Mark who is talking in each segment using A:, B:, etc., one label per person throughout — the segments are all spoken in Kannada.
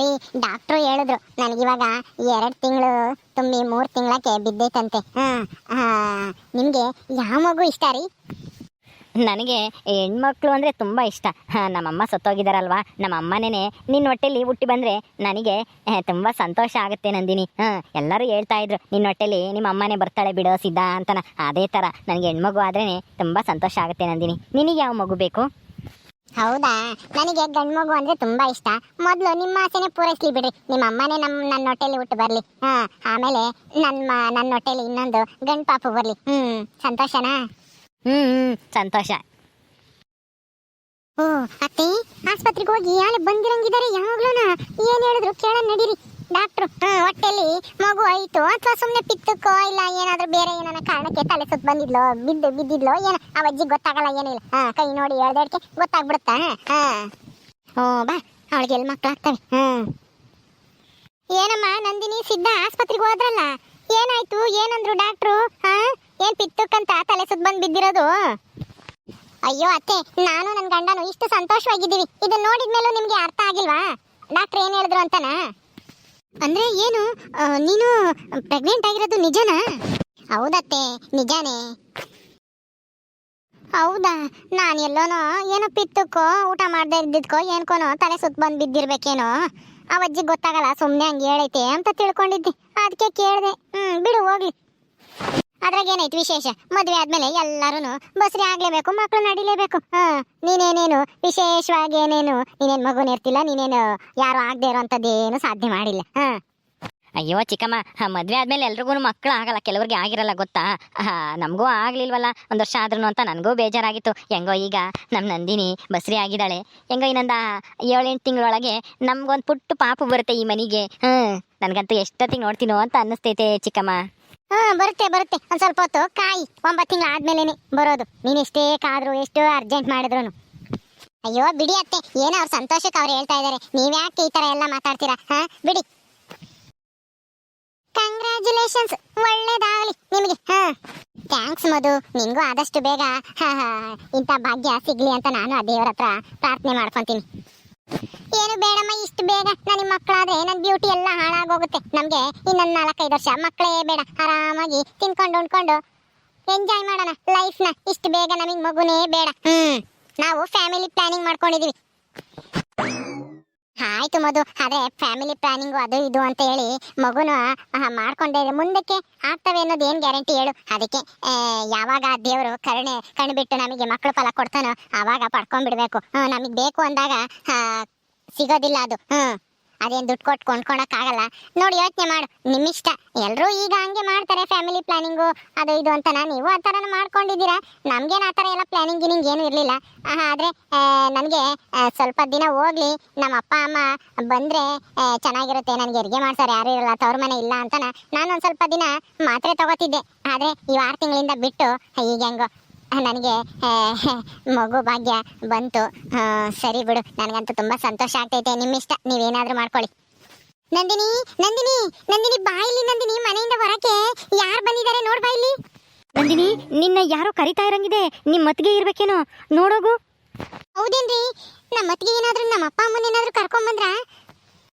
A: ರೀ ಡಾಕ್ಟ್ರು ಹೇಳಿದ್ರು ನನಗಿವಾಗ ಎರಡು ತಿಂಗಳು ತುಂಬಿ ಮೂರು ತಿಂಗಳಕ್ಕೆ ಬಿದ್ದೈತಂತೆ. ಹಾಂ ನಿಮಗೆ ಯಾವ ಮಗು ಇಷ್ಟ ರೀ?
B: ನನಗೆ ಹೆಣ್ಮಕ್ಳು ಅಂದರೆ ತುಂಬ ಇಷ್ಟ. ನಮ್ಮಮ್ಮ ಸತ್ತೋಗಿದಾರಲ್ವಾ? ನಮ್ಮ ಅಮ್ಮನೇ ನಿನ್ನ ಹೊಟ್ಟೆಲಿ ಹುಟ್ಟಿ ಬಂದರೆ ನನಗೆ ತುಂಬ ಸಂತೋಷ ಆಗುತ್ತೆ ನಂದಿನಿ. ಹಾಂ, ಎಲ್ಲರೂ ಹೇಳ್ತಾ ಇದ್ರು ನಿನ್ನ ಹೊಟ್ಟೆಲಿ ನಿಮ್ಮ ಅಮ್ಮನೇ ಬರ್ತಾಳೆ ಬಿಡೋ ಸಿದ್ಧ ಅಂತನ. ಅದೇ ಥರ ನನಗೆ ಹೆಣ್ಮಗು ಆದ್ರೇ ತುಂಬ ಸಂತೋಷ ಆಗುತ್ತೆ ನಂದಿನಿ. ನಿನಗೆ ಯಾವ ಮಗು ಬೇಕು?
A: ಹೌದಾ? ನನಗೆ ಗಂಡು ಮಗು ಅಂದ್ರೆ ತುಂಬಾ ಇಷ್ಟ. ಮೊದಲು ನಿಮ್ಮ ಆಸೆನೆ ಪೂರೈಸ್ಲಿ ಬಿಡ್ರಿ. ನಿಮ್ಮ ಅಮ್ಮನೇ ನಮ್ಮ ನನ್ನ ಹೊಟ್ಟೆಲಿ ಹುಟ್ಟು ಬರ್ಲಿ. ಹಾ ಆಮೇಲೆ ನನ್ನ ನನ್ನ ಹೊಟ್ಟೆಲಿ ಇನ್ನೊಂದು ಗಂಡು ಪಾಪು ಬರ್ಲಿ. ಹ್ಮ್ ಸಂತೋಷನಾ?
B: ಹ್ಮ್ ಸಂತೋಷ.
A: ಓ ಅತ್ತೆ ಆಸ್ಪತ್ರೆಗೆ ಹೋಗಿ ಯಾಳೆ ಬಂದಿರಂಗಿದ್ದಾರೆ ಯಾವಾಗ್ಲೂನ? ಏನ್ ಹೇಳಿದ್ರು ಕೇಳ ನಡೀರಿ. ಡಾಕ್ಟ್ರು ಹೊಟ್ಟೆಲಿ ಮಗು ಆಯ್ತು ಅಥವಾ ಸುಮ್ಮನೆ ಪಿತ್ತಕ್ಕೋ ಇಲ್ಲ ಏನಾದ್ರೂ ಬೇರೆ ಏನಾನ ಕಾರಣಕ್ಕೆ ತಲೆ ಸುತ್ತ ಬಂದಿದ್ಲೋ, ಬಿದ್ದು, ಬಿದ್ದಿದ್ಲೋ, ಏನ, ಆ ಅಜ್ಜಿ ಗೊತ್ತಾಗಲ್ಲ ಏನಿಲ್ಲ ಹಾ, ಕೈ ನೋಡಿ ಹೇಳ್ದಕ್ಕೆ ಗೊತ್ತಾಗ್ಬಿಡುತ್ತಾ? ಹಾ. ಓ ಬಾ, ಅವಳಿಗೆ ಎಲ್ಲಿ ಮಕ್ಕಳು ಆಗ್ತವೆ. ಹ್ಮ್ ಏನಮ್ಮ, ನಂದಿನಿ ಸಿದ್ಧ ಆಸ್ಪತ್ರೆಗೆ ಹೋದ್ರಲ್ಲ? ಏನಾಯ್ತು? ಏನಂದ್ರು ಡಾಕ್ಟ್ರು? ಹಾ, ಏನ್ ಪಿತ್ತಕ್ಕಂತ ತಲೆ ಸುತ್ತ ಬಂದ್ ಬಿದ್ದಿರೋದು? ಅಯ್ಯೋ, ಅತ್ತೆ, ನಾನು ನನ್ನ ಗಂಡನು ಇಷ್ಟು ಸಂತೋಷವಾಗಿದ್ದೀವಿ. ಇದನ್ನ ನೋಡಿದ್ಮೇಲೂ ನಿಮಗೆ ಅರ್ಥ ಆಗಿಲ್ವಾ? ಡಾಕ್ಟ್ರ್ ಏನು ಹೇಳಿದ್ರು ಅಂತನಾ? ಅಂದ್ರೆ ಏನು? ನೀನು ಪ್ರೆಗ್ನೆಂಟ್ ಆಗಿರೋದು ನಿಜನಾ? ಹೌದತ್ತೆ, ನಿಜಾನೇ. ಹೌದಾ? ನಾನು ಎಲ್ಲೋನೋ ಏನೋ ಪಿತ್ತಕ್ಕೋ ಊಟ ಮಾಡದೆ ಇದ್ದಿದ್ಕೋ, ಏನ್ಕೋನೋ ತಲೆ ಸುತ್ತ ಬಂದು ಬಿದ್ದಿರ್ಬೇಕೇನೋ. ಆ ಅಜ್ಜಿಗೆ ಗೊತ್ತಾಗಲ್ಲ ಸುಮ್ಮನೆ ಹಂಗೆ ಹೇಳೈತೆ ಅಂತ ತಿಳ್ಕೊಂಡಿದ್ದೆ. ಅದಕ್ಕೆ ಕೇಳಿದೆ. ಹ್ಮ್, ಬಿಡು, ಹೋಗ್ಲಿ. ಅದ್ರಾಗ ಏನೈತಿ ವಿಶೇಷ? ಮದ್ವೆ ಆದ್ಮೇಲೆ ಎಲ್ಲಾರು ಬಸ್ರಿ ಆಗ್ಲೇಬೇಕು, ಮಕ್ಳು ನಡಿಲೇಬೇಕು. ಹಾ, ನೀನೇನೇನು? ವಿಶೇಷವಾಗಿ ಏನೇನು ನೀನೇನ್ ಮಗುನ ಇರ್ತಿಲ್ಲ, ನೀನೇನು ಯಾರು ಆಗದೆ ಇರೋಂಥದ್ದೇನು ಸಾಧ್ಯ ಮಾಡಿಲ್ಲ. ಹಾ.
B: ಅಯ್ಯೋ ಚಿಕ್ಕಮ್ಮ ಮದುವೆ ಆದಮೇಲೆ ಎಲ್ರಿಗೂ ಮಕ್ಕಳು ಆಗಲ್ಲ, ಕೆಲವರಿಗೆ ಆಗಿರಲ್ಲ ಗೊತ್ತಾ? ನಮಗೂ ಆಗ್ಲಿಲ್ವಲ್ಲ, ಒಂದು ವರ್ಷ ಆದ್ರೂ ಅಂತ ನನಗೂ ಬೇಜಾರಾಗಿತ್ತು. ಹೆಂಗೋ ಈಗ ನಮ್ಮ ನಂದಿನಿ ಬಸ್ರಿ ಆಗಿದ್ದಾಳೆ. ಹೆಂಗೋ ಇನ್ನೊಂದು ಏಳೆಂಟು ತಿಂಗಳೊಳಗೆ ನಮ್ಗೊಂದು ಪುಟ್ಟು ಪಾಪು ಬರುತ್ತೆ ಈ ಮನೆಗೆ. ಹ್ಞೂ ನನಗಂತೂ ಎಷ್ಟೊತ್ತಿಗೆ ನೋಡ್ತೀನೋ ಅಂತ ಅನ್ನಿಸ್ತೈತೆ ಚಿಕ್ಕಮ್ಮ.
A: ಹಾ ಬರುತ್ತೆ ಬರುತ್ತೆ. ಒಂದ್ ಸ್ವಲ್ಪ ಹೊತ್ತು ಕಾಯಿ ಒಂಬತ್ತು ತಿಂಗಳು ಆದ್ಮೇಲೆನೆ ಬರೋದು. ನೀನ್ ಎಷ್ಟೇ ಕಾದ್ರು ಎಷ್ಟು ಅರ್ಜೆಂಟ್ ಮಾಡಿದ್ರು ಅಯ್ಯೋ ಬಿಡಿ ಅತ್ತೆ. ಏನೋ ಅವ್ರ ಸಂತೋಷಕ್ಕೆ ಅವ್ರು ಹೇಳ್ತಾ ಇದಾರೆ. ನೀವ್ಯಾಕೆ ಈ ತರ ಎಲ್ಲ ಮಾತಾಡ್ತೀರಾ? ಹಾ ಬಿಡಿ. ಕಂಗ್ರ್ಯಾಚುಲೇಷನ್ಸ್ ಒಳ್ಳೇದಾಗ್ಲಿ ನಿಮಗೆ. ಹಾ. ಥ್ಯಾಂಕ್ಸ್ ಮಧು. ನಿನ್ಗೂ ಆದಷ್ಟು ಬೇಗ ಹಾ, ಹಾ, ಇಂಥ ಭಾಗ್ಯ ಸಿಗ್ಲಿ ಅಂತ ನಾನು ಆ ದೇವರ ಹತ್ರ ಪ್ರಾರ್ಥನೆ ಮಾಡ್ಕೊಂತೀನಿ. ಏನು ಬೇಡಮ್ಮ, ಇಷ್ಟು ಬೇಗ. ನನ್ನ ಮಕ್ಕಳಾದ್ರೆ ನನ್ನ ಬ್ಯೂಟಿ ಎಲ್ಲ ಹಾಳಾಗೋಗುತ್ತೆ. ನಮಗೆ ಇನ್ನೊಂದು ನಾಲ್ಕೈದು ವರ್ಷ. ಮಕ್ಕಳೇ ಬೇಡ. ಆರಾಮಾಗಿ ತಿನ್ಕೊಂಡು ಉಂಡ್ಕೊಂಡು ಎಂಜಾಯ್ ಮಾಡೋಣ ಲೈಫ್ನ ಇಷ್ಟು ಬೇಗ ನಮಗೆ ಮಗುನೇ ಬೇಡ. ಹ್ಞೂ ನಾವು ಫ್ಯಾಮಿಲಿ ಪ್ಲಾನಿಂಗ್ ಮಾಡ್ಕೊಂಡಿದೀವಿ. ಆಯ್ತು ಮಧು ಅದೇ ಫ್ಯಾಮಿಲಿ ಪ್ಲಾನಿಂಗು ಅದು ಇದು ಅಂತ ಹೇಳಿ ಮಗುನ ಮಾಡ್ಕೊಂಡೆ. ಮುಂದಕ್ಕೆ ಆಗ್ತವೆ ಅನ್ನೋದು ಏನ್ ಗ್ಯಾರಂಟಿ ಹೇಳು. ಅದಕ್ಕೆ ಆ, ಯಾವಾಗ ದೇವರು ಕರುಣೆ ಕಣ್ಬಿಟ್ಟು ನಮಗೆ ಮಕ್ಕಳು ಫಲ ಕೊಡ್ತಾನೋ ಆವಾಗ ಪಡ್ಕೊಂಡ್ಬಿಡ್ಬೇಕು. ಬಿಡಬೇಕು ನಮಗೆ ಬೇಕು ಅಂದಾಗ ಆ, ಸಿಗೋದಿಲ್ಲ ಅದು. ಹ್ಮ್. ಅದೇನ್ ದುಡ್ಡು ಕೊಟ್ಟು ಕೊಂಡ್ಕೊಳಕ್ಕಾಗಲ್ಲ ನೋಡಿ ಯೋಚನೆ ಮಾಡು. ನಿಮ್ಮಿಷ್ಟ. ಎಲ್ಲರೂ ಈಗ ಹಂಗೆ ಮಾಡ್ತಾರೆ ಫ್ಯಾಮಿಲಿ ಪ್ಲಾನಿಂಗು ಅದು ಇದು ಅಂತನ. ನೀವು ಆ ಥರನ ಮಾಡ್ಕೊಂಡಿದ್ದೀರಾ? ನಮ್ಗೇನು ಆ ಥರ ಎಲ್ಲ ಪ್ಲಾನಿಂಗ್ ಗಿನಿಂಗ್ ಏನು ಇರಲಿಲ್ಲ. ಆದರೆ ನನಗೆ ಸ್ವಲ್ಪ ದಿನ ಹೋಗ್ಲಿ. ನಮ್ಮ ಅಪ್ಪ, ಅಮ್ಮ ಬಂದರೆ ಚೆನ್ನಾಗಿರುತ್ತೆ. ನನಗೆ ಹೆರಿಗೆ ಮಾಡ್ತಾರೆ ಯಾರು ಇರಲ್ಲ. ತವ್ರ ಮನೆ ಇಲ್ಲ ಅಂತನ. ನಾನು ಒಂದು ಸ್ವಲ್ಪ ದಿನ ಮಾತ್ರೆ ತಗೋತಿದ್ದೆ. ಆದರೆ ಈ ಆರು ತಿಂಗಳಿಂದ ಬಿಟ್ಟು ಈಗ ಹೆಂಗೋ ನನಗೆ ಮಗು ಭಾಗ್ಯ ಬಂತು. ಸರಿ ಬಿಡು ನನಗಂತೂ ತುಂಬ ಸಂತೋಷ ಆಗ್ತೈತೆ. ನಿಮ್ಮ ಇಷ್ಟ ನೀವೇನಾದರೂ ಮಾಡ್ಕೊಳ್ಳಿ. ನಂದಿನಿ ನಂದಿನಿ ನಂದಿನಿ ಬಾಯಿಲಿ ನಂದಿನಿ ಮನೆಯಿಂದ ಹೊರಕ್ಕೆ. ಯಾರು ಬಂದಿದ್ದಾರೆ ನೋಡ್ ಬಾಯಿಲಿ
B: ನಂದಿನಿ ನಿನ್ನ ಯಾರೋ ಕರಿತಾ ಇರಂಗಿದೆ. ನಿಮ್ಮ ಮತ್ತಿಗೆ ಇರ್ಬೇಕೇನೋ? ನೋಡೋಗು.
A: ಹೌದೇನ್ರಿ? ನಮ್ಮ ಮತ್ತಿಗೆ ಏನಾದ್ರೂ ನಮ್ಮ ಅಪ್ಪ ಅಮ್ಮನ ಏನಾದರೂ ಕರ್ಕೊಂಡು ಬಂದ್ರಾ?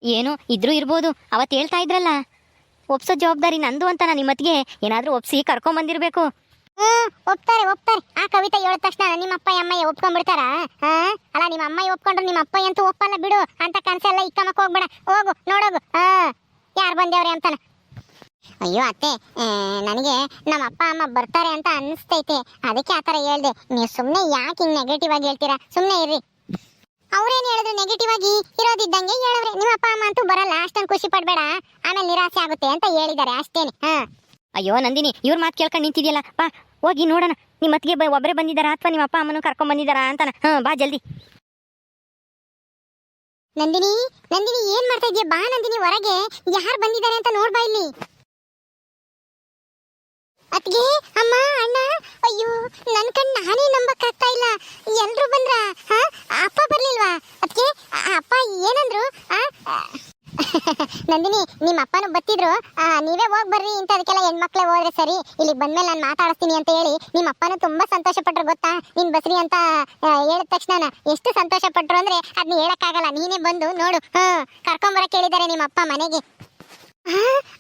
B: ಏನೋ ಇದ್ರೂ ಇರ್ಬೋದು. ಅವತ್ತು ಹೇಳ್ತಾ ಇದ್ರಲ್ಲ. ಒಪ್ಸೋ ಜವಾಬ್ದಾರಿ ನಂದು ಅಂತ ನಾನು ನಿಮ್ಮತ್ತಿಗೆ ಏನಾದರೂ ಒಪ್ಸಿ ಕರ್ಕೊಂಬಂದಿರ್ಬೇಕು
A: ಹ್ಮ್, ಒಪ್ತಾರೆ ಒಪ್ತಾರೆ. ಆ ಕವಿತೆ ಹೇಳಿದ ತಕ್ಷಣ ನಿಮ್ಮ ಅಪ್ಪ ಅಮ್ಮಯ್ಯ ಒಪ್ಕೊಂಡ್ಬಿಡ್ತಾರ? ಅಲ್ಲ, ನಿಮ್ಮ ಅಮ್ಮಯ್ಯ ಒಪ್ಕೊಂಡ್ರು, ನಿಮ್ಮ ಅಪ್ಪ ಅಂತೂ ಒಪ್ಪಲ್ಲ ಬಿಡು. ಅಂತ ಕನ್ಸೆಲ್ಲ ಇಕ್ಕಮಕ್ ಹೋಗ್ಬೇಡ. ಹೋಗು, ನೋಡೋಗು. ಹಾ? ಯಾರು ಬಂದೇವ್ರೆ ಅಂತಾನ. ಅಯ್ಯೋ ಅತ್ತೆ ನನಗೆ ನಮ್ಮ ಅಪ್ಪ, ಅಮ್ಮ ಬರ್ತಾರೆ ಅಂತ ಅನಿಸ್ತೈತೆ. ಅದಕ್ಕೆ ಆ ಥರ ಹೇಳ್ದೆ. ನೀವು ಸುಮ್ಮನೆ ಯಾಕೆ ಹಿಂಗೆ ನೆಗೆಟಿವ್ ಆಗಿ ಹೇಳ್ತೀರಾ? ಸುಮ್ಮನೆ ಇರ್ರಿ. ಅವ್ರೇನು ಹೇಳಿದ್ರು ನೆಗೆಟಿವ್ ಆಗಿ? ಇರೋದಿದ್ದಂಗೆ ಹೇಳವ್ರೆ. ನಿಮ್ಮ ಅಪ್ಪ, ಅಮ್ಮ ಅಂತೂ ಬರಲ್ಲ. ಅಷ್ಟೊಂದು ಖುಷಿ ಪಡಬೇಡ. ಆಮೇಲೆ ನಿರಾಸೆ ಆಗುತ್ತೆ ಅಂತ ಹೇಳಿದ್ದಾರೆ ಅಷ್ಟೇನೆ. ಹಾ?
B: ಅಯ್ಯೋ, ನಂದಿನಿ, ಇವ್ರ ಮಾತು ಕೇಳ್ಕೊಂಡು ನಿಂತಿದೆಯಲ್ಲ? ಬಾ ಹೋಗಿ ನೋಡೋಣ. ನಿಮ್ಮ ಅತ್ತಿಗೆ ಒಬ್ಬರೇ ಬಂದಿದ್ದಾರಾ ಅಥವಾ ನಿಮ್ಮ ಅಪ್ಪ ಅಮ್ಮನೂ ಕರ್ಕೊಂಡ್ ಬಂದಿದ್ದಾರಾ ಅಂತಾನ. ಹಾಂ, ಬಾ ಜಲ್ದಿ.
A: ನಂದಿನಿ ನಂದಿನಿ, ಏನ್ ಮಾಡ್ತಾ ಇದೀಯ ಬಾ ನಂದಿನಿ, ಹೊರಗೆ. ಯಾರು ಬಂದಿದ್ದಾರೆ ಅಂತ ನೋಡ್ಬಾ ಇಲ್ಲಿ. ಅತ್ಗೆ ಅಮ್ಮ, ಅಣ್ಣ, ಅಯ್ಯೋ, ನನ್ ಕಣ್ ನಾನೇ ನಂಬಕ್ ಆಗ್ತಾ ಇಲ್ಲ. ಎಲ್ರು ಬಂದ್ರ? ಅಪ್ಪ ಬರ್ಲಿಲ್ವಾ ಅದ್ಕೆ ಅಪ್ಪ ಏನಂದ್ರು ಆ? ನಂದಿನಿ, ನಿಮ್ಮ ಅಪ್ಪನು ಬತ್ತಿದ್ರು. ನೀವೇ ಹೋಗ್ ಬರ್ರಿ, ಇಂಥದಕ್ಕೆಲ್ಲ ಹೆಣ್ಮಕ್ಳೆ ಹೋದ್ರೆ ಸರಿ. ಇಲ್ಲಿ ಬಂದ್ಮೇಲೆ ನಾನು ಮಾತಾಡಿಸ್ತೀನಿ ಅಂತ ಹೇಳಿ ನಿಮ್ಮ ಅಪ್ಪನು ತುಂಬಾ ಸಂತೋಷ ಪಟ್ರು ಗೊತ್ತಾ? ನೀನ್ ಬಸ್ರಿ ಅಂತ ಹೇಳಿದ ತಕ್ಷಣ ಎಷ್ಟು ಸಂತೋಷ ಪಟ್ರು ಅಂದ್ರೆ ಅದನ್ನ ಹೇಳಕ್ಕಾಗಲ್ಲ. ನೀನೇ ಬಂದು ನೋಡು. ಹ್ಮ್ ಕರ್ಕೊಂಬರಕ್ ಹೇಳಿದ್ದಾರೆ ನಿಮ್ಮ ಅಪ್ಪ ಮನೆಗೆ.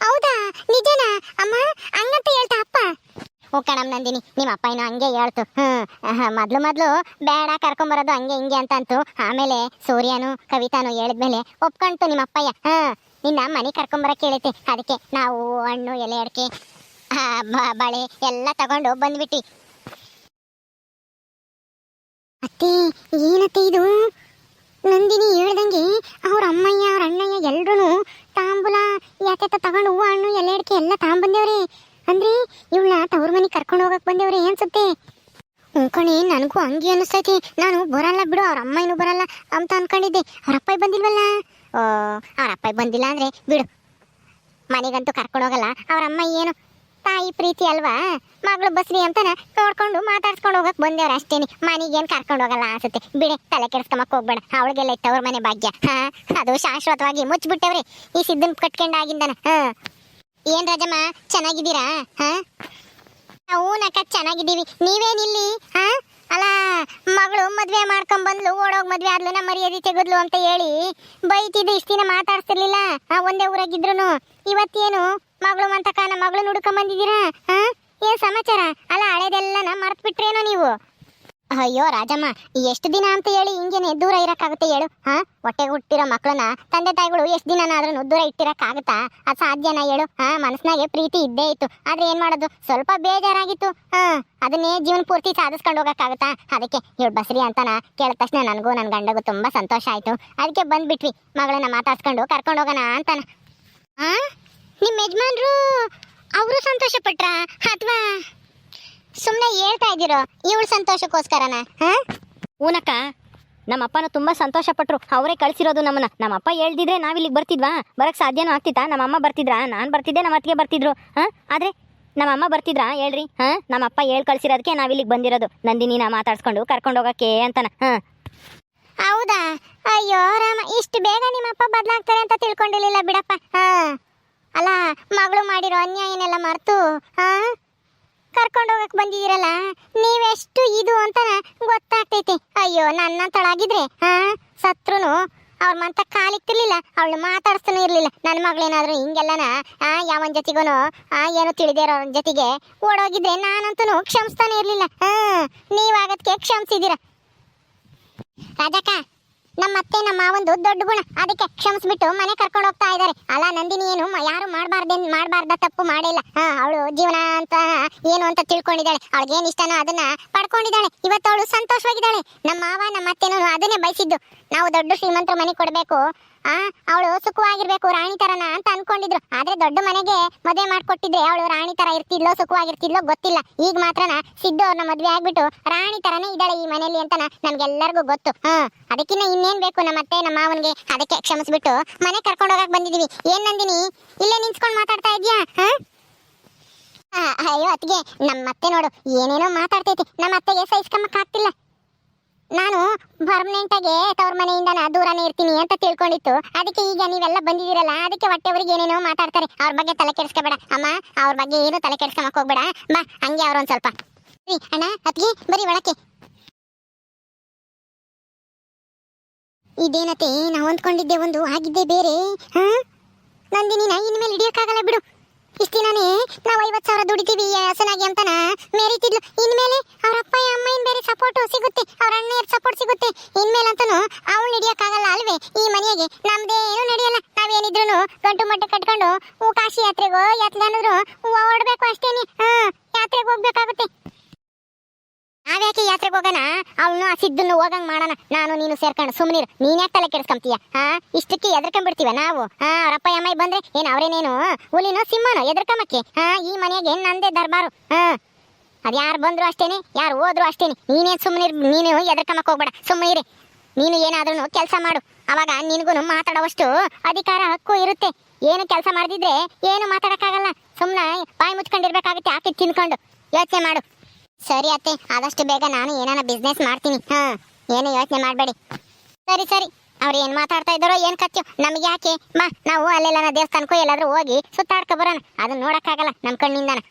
A: ಹೌದಾ? ನಿಜನಾ? ಅಮ್ಮ, ಹಂಗಂತ ಹೇಳ್ತಾ ಅಪ್ಪ? ಓ ಕಣಮ್ ನಂದಿನಿ, ನಿಮ್ಮ ಅಪ್ಪ ಏನೋ ಹಂಗೆ ಹೇಳ್ತು. ಮೊದಲು ಮೊದ್ಲು ಮೊದ್ಲು ಬೇಡ ಕರ್ಕೊಂಬರೋದು ಹಂಗೆ ಹಿಂಗೆ ಅಂತ ಅಂತು ಆಮೇಲೆ ಸೂರ್ಯನು, ಕವಿತಾನು ಹೇಳಿದ್ಮೇಲೆ ಒಪ್ಕೊಂತು ನಿಮ್ಮ ಅಪ್ಪಯ್ಯ. ಹಾ. ನಿನ್ನ ಮನೆ ಕರ್ಕೊಂಬರಕ್ಕೆ ಹೇಳೈತೆ ಅದಕ್ಕೆ ನಾವು, ಹಣ್ಣು, ಎಲೆ, ಅಡಿಕೆ ಬಳೆ ಎಲ್ಲ ತಗೊಂಡು ಬಂದ್ಬಿಟ್ಟಿ ಅತ್ತೆ, ಏನತ್ತೆ ಇದು? ನಂದಿನಿ ಹೇಳ್ದಂಗೆ ಅವ್ರ ಅಮ್ಮಯ್ಯ, ಅವ್ರ ಅಣ್ಣಯ್ಯ ಎಲ್ರೂ ತಾಂಬೂಲ ಯಾಕೆ ತಗೊಂಡು ಹೂವು, ಹಣ್ಣು, ಎಲೆ, ಅಡಿಕೆ ಎಲ್ಲ ತಗೊಂಬಂದೇವ್ರಿ ಅಂದ್ರೆ ಇವಳ ತವ್ರ ಮನೆ ಕರ್ಕೊಂಡು ಹೋಗಕ್ ಬಂದೇವ್ರಿ ಅನ್ಸುತ್ತೆ. ಕಣೆ, ನನಗೂ ಹಂಗೆ ಅನಿಸ್ತೈತಿ. ನಾನು ಬರಲ್ಲ ಬಿಡು, ಅವ್ರ ಅಮ್ಮ ಏನು ಬರಲ್ಲ ಅಂತ ಅನ್ಕೊಂಡಿದ್ದೆ. ಅವ್ರ ಅಪ್ಪಾಯಿ ಬಂದಿಲ್ವಲ್ಲ? ಓ, ಅವ್ರ ಅಪ್ಪಾಯಿ ಬಂದಿಲ್ಲ ಅಂದ್ರೆ ಬಿಡು. ಮನೆಗಂತೂ ಕರ್ಕೊಂಡು ಹೋಗಲ್ಲ, ಅವ್ರ ಅಮ್ಮ ಏನು? ತಾಯಿ ಪ್ರೀತಿ ಅಲ್ವಾ? ಮಗಳು ಬಸ್ರಿ ಅಂತಾನೆ ನೋಡ್ಕೊಂಡು ಮಾತಾಡ್ಸ್ಕೊಂಡು ಹೋಗಕ್ಕೆ ಬಂದೇವ್ರ ಅಷ್ಟೇನಿ. ಮನೆಗೇನು ಕರ್ಕೊಂಡು ಹೋಗಲ್ಲ ಅನ್ಸುತ್ತೆ. ಬಿಡೆ, ತಲೆ ಕೆಡ್ಸ್ಕೊಂಬಕ್ ಹೋಗ್ಬೇಡ. ಅವಳಿಗೆಲ್ಲ ಇತ್ತವ್ರ ಮನೆ ಭಾಗ್ಯ. ಹಾ, ಅದು ಶಾಶ್ವತವಾಗಿ ಮುಚ್ಚಿಬಿಟ್ಟವ್ರಿ. ಈ ಸಿದ್ದನ್ ಕಟ್ಕೊಂಡಾಗಿಂದನ. ಹಾ. ಏನ್ ರಾಜಮ್ಮ, ಚೆನ್ನಾಗಿದ್ದೀರಾ? ಹಾ? ನಾವು ನಕ ಚೆನ್ನಾಗಿದ್ದೀವಿ. ನೀವೇನಿಲ್ಲಿ? ಹಾ ಅಲ್ಲ, ಮಗಳು ಮದ್ವೆ ಮಾಡ್ಕೊಂಡ್ ಬಂದ್ಲು, ಓಡೋಗ್ ಮದ್ವೆ ಆದ್ಲು, ನಮ್ಮ ಮರ್ಯಾದೆ ತೆಗೆದ್ಲು ಅಂತ ಹೇಳಿ ಬೈತಿದ್ದು, ಇಷ್ಟ ದಿನ ಮಾತಾಡ್ತಿರ್ಲಿಲ್ಲ. ಆ, ಒಂದೇ ಊರಾಗಿದ್ರು ಇವತ್ತೇನು? ಮಗಳು ಮಂತಕ, ನಮ್ಮ ಮಗಳು ಹುಡ್ಕೊಂಡ್ ಹಾ ಏನ್ ಸಮಾಚಾರ? ಅಲ್ಲ ನಾ ಮರ್ತ್ ಬಿಟ್ರೇನೋ ನೀವು? ಅಯ್ಯೋ ರಾಜಮ್ಮ ಎಷ್ಟು ದಿನ ಅಂತ ಹೇಳಿ ಹಿಂಗೇನೆ ದೂರ ಇರಕ್ಕಾಗುತ್ತೆ ಹೇಳು, ಹಾ? ಹೊಟ್ಟೆಗೆ ಹುಟ್ಟಿರೋ ಮಕ್ಕಳನ್ನ, ತಂದೆ ತಾಯಿಗಳು ಎಷ್ಟು ದಿನನಾದ್ರೂ ದೂರ ಇಟ್ಟಿರಕ್ಕಾಗುತ್ತಾ? ಅದು ಸಾಧ್ಯನ ಹೇಳು, ಹಾ? ಮನಸ್ಸಿನಾಗೆ ಪ್ರೀತಿ ಇದ್ದೇ ಇತ್ತು, ಆದ್ರೆ ಏನ್ ಮಾಡೋದು? ಸ್ವಲ್ಪ ಬೇಜಾರಾಗಿತ್ತು, ಹಾ? ಅದನ್ನೇ ಜೀವನ ಪೂರ್ತಿ ಸಾಧಿಸ್ಕೊಂಡು ಹೋಗಕ್ಕಾಗುತ್ತಾ? ಅದಕ್ಕೆ, ಇವಳು ಬಸ್ರಿ ಅಂತನ? ಕೇಳಿದ ತಕ್ಷಣ ನನಗೂ ನನ್ನ ಗಂಡಗೂ ತುಂಬ ಸಂತೋಷ ಆಯ್ತು. ಅದಕ್ಕೆ ಬಂದ್ಬಿಟ್ವಿ, ಮಗಳನ್ನ ಮಾತಾಡ್ಸ್ಕೊಂಡು ಕರ್ಕೊಂಡು ಹೋಗೋಣ ಅಂತಾನ. ಹಾ ನಿಮ್ಮ ಯಜಮಾನ್ರು, ಅವರು ಸಂತೋಷ ಪಟ್ರಾ ಅಥವಾ? ಸುಮ್ಮನೆ ಹೇಳ್ತಾ ಇದ್ದೀರೋ? ಇವಳು ಸಂತೋಷಕ್ಕೋಸ್ಕರನ? ಹಾ?
B: ಊನಕ್ಕ ನಮ್ಮ ಅಪ್ಪನ ತುಂಬಾ ಸಂತೋಷ ಪಟ್ರು ಅವರೇ ಕಳ್ಸಿರೋದು ನಮ್ಮನ್ನ. ನಮ್ಮ ಅಪ್ಪ ಹೇಳ್ದಿದ್ರೆ ನಾವ್ ಇಲ್ಲಿಗೆ ಬರ್ತಿದ್ವಾ? ಬರಕ್ ಸಾಧ್ಯನೂ ಆಗ್ತಿತ್ತಾ? ನಮ್ಮ ಅಮ್ಮ ಬರ್ತಿದ್ರಾ? ನಾನ್ ಬರ್ತಿದ್ದೆ ನಮ್ಮ ಅತ್ತಿಗೆ ಬರ್ತಿದ್ರು. ಹಾ? ಆದ್ರೆ ನಮ್ಮ ಅಮ್ಮ ಬರ್ತಿದ್ರಾ? ಹೇಳ್ರಿ. ಹಾ? ನಮ್ಮ ಅಪ್ಪ ಹೇಳ್ ಕಳ್ಸಿರೋದಕ್ಕೆ ನಾವ್ ಇಲ್ಲಿಗೆ ಬಂದಿರೋದು. ನಂದಿನಿ ನಾ ಮಾತಾಡ್ಸ್ಕೊಂಡು ಕರ್ಕೊಂಡು ಹೋಗಕ್ಕೆ ಅಂತನ. ಹಾ?
A: ಹೌದಾ? ಅಯ್ಯೋ ರಾಮ ಇಷ್ಟು ಬೇಗ ನಿಮ್ಮಪ್ಪ ಬದಲಾಗ್ತಾರೆ ಅಂತ ತಿಳ್ಕೊಂಡಿರ್ಲಿಲ್ಲ ಬಿಡಪ್ಪ. ಹಾ? ಅಲ್ಲ ಮಗಳು ಮಾಡಿರೋ ಅನ್ಯಾಯನೆಲ್ಲ ಮರ್ತು. ಹಾ? ಕರ್ಕೊಂಡು ಹೋಗಕ್ ಬಂದಿದ್ದೀರಲ್ಲ, ನೀವೆಷ್ಟು ಇದು ಅಂತ ಗೊತ್ತಾಗ್ತೈತೆ. ಅಯ್ಯೋ, ನನ್ನ ತಳಾಗಿದ್ರೆ, ಹಾ? ಸತ್ರುನು ಅವ್ರ ಮಂತ ಕಾಲಿಕ್ತಿರ್ಲಿಲ್ಲ ಅವಳು ಮಾತಾಡ್ಸ್ತಾನು ಇರ್ಲಿಲ್ಲ. ನನ್ನ ಮಗಳೇನಾದ್ರೂ ಹಿಂಗೆಲ್ಲನ, ಆ, ಯಾವನ್ ಜೊತೆಗೂನು, ಆ, ಏನು ತಿಳಿದಿರೋ ಜೊತೆಗೆ ಓಡೋಗಿದ್ರೆ ನಾನಂತೂ ಕ್ಷಮಿಸ್ತಾನೆ ಇರಲಿಲ್ಲ. ಹಾ ನೀವಾಗದಕ್ಕೆ ಕ್ಷಮಿಸಿದ್ದೀರ ರಾಜಕ್ಕ ನಮ್ಮ ಅತ್ತೆ, ನಮ್ಮ ಮಾವಂದು ದೊಡ್ಡ ಗುಣ. ಅದಕ್ಕೆ ಕ್ಷಮಿಸ್ಬಿಟ್ಟು ಮನೆ ಕರ್ಕೊಂಡು ಹೋಗ್ತಾ ಇದ್ದಾರೆ. ಅಲ್ಲ, ನಂದಿನಿ ಏನು ಯಾರು ಮಾಡಬಾರ್ದೆ ಮಾಡಬಾರ್ದ ತಪ್ಪು ಮಾಡಿಲ್ಲ. ಹಾ, ಅವಳು ಜೀವನ ಅಂತ ಏನು ಅಂತ ತಿಳ್ಕೊಂಡಿದ್ದಾಳೆ. ಅವಳಿಗೆ ಏನ್ ಇಷ್ಟನೋ ಅದನ್ನ ಪಡ್ಕೊಂಡಿದ್ದಾಳೆ. ಇವತ್ತು ಅವಳು ಸಂತೋಷವಾಗಿದ್ದಾಳೆ. ನಮ್ಮ ಮಾವ, ನಮ್ಮ ಅತ್ತೆನೂ ಅದನ್ನೇ ಬಯಸಿದ್ದು. ನಾವು ದೊಡ್ಡ ಶ್ರೀಮಂತರ ಮನೆ ಕೊಡ್ಬೇಕು. ಅವಳು ಸುಖವಾಗಿರ್ಬೇಕು ರಾಣಿ ತರನ ಅಂತ ಅನ್ಕೊಂಡಿದ್ರು. ಆದ್ರೆ ದೊಡ್ಡ ಮನೆಗೆ ಮದುವೆ ಮಾಡ್ಕೊಟ್ಟಿದ್ರೆ ಅವಳು ರಾಣಿ ತರ ಇರ್ತಿದ್ಲೋ ಸುಖವಾಗಿರ್ತಿದ್ಲೋ ಗೊತ್ತಿಲ್ಲ. ಈಗ ಮಾತ್ರನ ಸಿದ್ದು ಅವ್ರನ್ನ ಮದ್ವೆ ಆಗ್ಬಿಟ್ಟು ರಾಣಿ ತರನೇ ಇದ್ದಾಳೆ ಈ ಮನೆಯಲ್ಲಿ ಅಂತ ನಮ್ಗೆಲ್ಲರಿಗೂ ಗೊತ್ತು. ಹಾ, ಅದಕ್ಕಿನ್ನ ಇನ್ನೇನ್ ಬೇಕು ನಮ್ಮ ಅತ್ತೆ, ನಮ್ಮ ಮಾವನ್ಗೆ? ಅದಕ್ಕೆ ಕ್ಷಮಿಸ್ಬಿಟ್ಟು ಮನೆ ಕರ್ಕೊಂಡು ಹೋಗಕ್ ಬಂದಿದೀವಿ. ಏನ್ ನಂದಿನಿ? ಇಲ್ಲೇ ನಿಂತ್ಕೊಂಡು ಮಾತಾಡ್ತಾ ಇದ್ಯಾ? ಹಾ? ಅಯ್ಯೋ, ಅತ್ತಿಗೆ ನಮ್ಮ ಅತ್ತೆ ನೋಡು, ಏನೇನೋ ಮಾತಾಡ್ತೈತಿ. ನಮ್ಮ ಅತ್ತೆಗೆ ಸಹಿಸ್ಕೊಂಬಕ್ ಆಗ್ತಿಲ್ಲ. ನಾನು ಪರ್ಮನೆಂಟ್ ಆಗಿ ತವ್ರ ಮನೆಯಿಂದ ನಾ ದೂರನೇ ಇರ್ತೀನಿ ಅಂತ ತಿಳ್ಕೊಂಡಿತ್ತು. ಅದಕ್ಕೆ ಈಗ ನೀವೆಲ್ಲ ಬಂದಿದ್ದೀರಲ್ಲ, ಅದಕ್ಕೆ ಹೊಟ್ಟೆವ್ರಿಗೆ ಏನೇನೋ ಮಾತಾಡ್ತಾರೆ. ಅವ್ರ ಬಗ್ಗೆ ತಲೆ ಕೆಡಿಸ್ಕೋಬೇಡ. ಅಮ್ಮ, ಅವ್ರ ಬಗ್ಗೆ ಏನು ತಲೆ ಕೆಡಿಸ್ಕೊಂಬಕ್ ಹೋಗ್ಬೇಡ. ಬಾ, ಹಂಗೆ ಅವ್ರ ಒಂದ್ ಸ್ವಲ್ಪ ಅಣ್ಣ, ಅತ್ತಿಗೆ ಬರೀ ಒಳಕ್ಕೆ. ಇದೇನತ್ತೆ, ನಾವು ಹೊಂದ್ಕೊಂಡಿದ್ದೆ ಒಂದು, ಆಗಿದ್ದೆ ಬೇರೆ. ಹಾ? ನಂದಿನಿನ ಇನ್ಮೇಲೆ ಹಿಡಿಯಕ್ಕಾಗಲ್ಲ ಬಿಡು ಇಷ್ಟ ದಿನನೇ ನಾವು ಐವತ್ತು ಸಾವಿರ ದುಡಿತೀವಿ ಹಸನಾಗಿ ಅಂತನ? ಮೇರಿತಿದ್ಲು. ಇನ್ಮೇಲೆ ಅವ್ರ ಅಪ್ಪ ಅಮ್ಮ ಬೇರೆ ಸಪೋರ್ಟ್ ಸಿಗುತ್ತೆ. ಅವ್ರ ಅಣ್ಣಯ್ಯರ ಸಪೋರ್ಟ್ ಸಿಗುತ್ತೆ. ಇನ್ಮೇಲೆ ಅಂತನು ಅವಳು ಹಿಡಿಯಕ್ಕಾಗಲ್ಲ ಅಲ್ವೇ? ಈ ಮನೆಗೆ ನಮ್ದೇನು ನಡೆಯಲ್ಲ. ನಾವೇನಿದ್ರು ಗಂಟು ಮಟ್ಟ ಕಟ್ಕೊಂಡು ಹೂ ಕಾಶಿ ಯಾತ್ರೆಗೋ ಯಾತ್ಲಾನದ್ರು ಹೊಡ್ಬೇಕು ಅಷ್ಟೇನಿ. ಹಾ ಯಾತ್ರೆಗೆ ಹೋಗ್ಬೇಕಾಗುತ್ತೆ. ನಾವ್ಯಾಕೆ ಯಾತ್ರೆಗೆ ಹೋಗೋಣ? ಅವನು ಆ ಸಿದ್ದನ್ನು ಹೋಗಂಗ್ ಮಾಡೋಣ. ನಾನು ನೀನು ಸೇರ್ಕೊಂಡು ಸುಮ್ಮನಿರು ನೀನ್ ಯಾಕೆ ತಲೆ ಕೆಡಿಸ್ಕೊಂತೀಯ ಹಾ? ಇಷ್ಟಕ್ಕೆ ಎದ್ರಕೊಂಡ್ಬಿಡ್ತೀವ ನಾವು? ಹಾ, ಅವರಪ್ಪ ಅಮ್ಮ ಬಂದ್ರೆ ಏನ್ ಅವ್ರೇನೇನು? ಹುಲಿನೋ ಸಿಂಹನೋ ಎದ್ರಕಮಕ್ಕೆ ಹಾ, ಈ ಮನೆಗೆ ನಂದೇ ದರ್ಬಾರು. ಹಾ. ಅದ್ ಯಾರು ಬಂದ್ರು ಅಷ್ಟೇನೆ, ಯಾರು ಹೋದ್ರು ಅಷ್ಟೇನೆ. ನೀನೇನ್ ಸುಮ್ಮನಿರು ನೀನು ಎದ್ರಕಮಕ್ ಹೋಗ್ಬೇಡ. ಸುಮ್ಮನಿರಿ ನೀನು ಏನಾದ್ರೂ ಕೆಲಸ ಮಾಡು. ಅವಾಗ ನಿನಗೂ ಮಾತಾಡೋವಷ್ಟು ಅಧಿಕಾರ ಹಕ್ಕು ಇರುತ್ತೆ. ಏನು ಕೆಲಸ ಮಾಡದಿದ್ರೆ ಏನು ಮಾತಾಡಕ್ಕಾಗಲ್ಲ. ಸುಮ್ಮನೆ ಬಾಯಿ ಮುಚ್ಕೊಂಡಿರ್ಬೇಕಾಗುತ್ತೆ ಆಕೆ ತಿನ್ಕೊಂಡು? ಯೋಚನೆ ಮಾಡು. ಸರಿ ಅತ್ತೆ, ಆದಷ್ಟು ಬೇಗ ನಾನು ಏನಾನ ಬಿಸ್ನೆಸ್ ಮಾಡ್ತೀನಿ. ಹಾ, ಏನು ಯೋಚನೆ ಮಾಡಬೇಡಿ. ಸರಿ ಸರಿ. ಅವ್ರು ಏನ್ ಮಾತಾಡ್ತಾ ಇದ್ದಾರೋ ಏನ್ ಕತ್ಯೋ, ನಮ್ಗೆ ಯಾಕೆ? ಮಾ ನಾವು ಅಲ್ಲೆಲ್ಲ ದೇವಸ್ಥಾನಕ್ಕೂ ಎಲ್ಲಾದರೂ ಹೋಗಿ ಸುತ್ತಾಡ್ಕೊ ಬರೋಣ. ಅದನ್ನ ನೋಡಕ್ಕಾಗಲ್ಲ ನಮ್ ಕಣ್ಣಿಂದನ.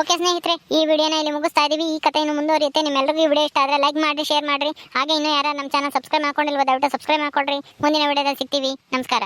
A: ಓಕೆ ಸ್ನೇಹಿತರೆ, ಈ ವಿಡಿಯೋನ ಇಲ್ಲಿ ಮುಗಿಸ್ತಾ ಇದೀವಿ. ಈ ಕಥೆ ಇನ್ನು ಮುಂದುವರಿಯುತ್ತೆ. ನಿಮ್ಮೆಲ್ಲರಿಗೂ ಈ ವಿಡಿಯೋ ಇಷ್ಟ ಆದರೆ ಲೈಕ್ ಮಾಡಿ ಶೇರ್ ಮಾಡಿರಿ. ಹಾಗೆ ಇನ್ನೂ ಯಾರು ನಮ್ಮ ಚಾನಲ್ ಸಬ್ಸ್ಕ್ರೈಬ್ ಮಾಡ್ಕೊಂಡಿಲ್ವ, ದಯವಿಟ್ಟು ಸಬ್ಸ್ಕ್ರೈಬ್ ಮಾಡ್ಕೊಡ್ರಿ. ಮುಂದಿನ ವಿಡಿಯೋದಲ್ಲಿ ಸಿಗ್ತೀವಿ. ನಮಸ್ಕಾರ.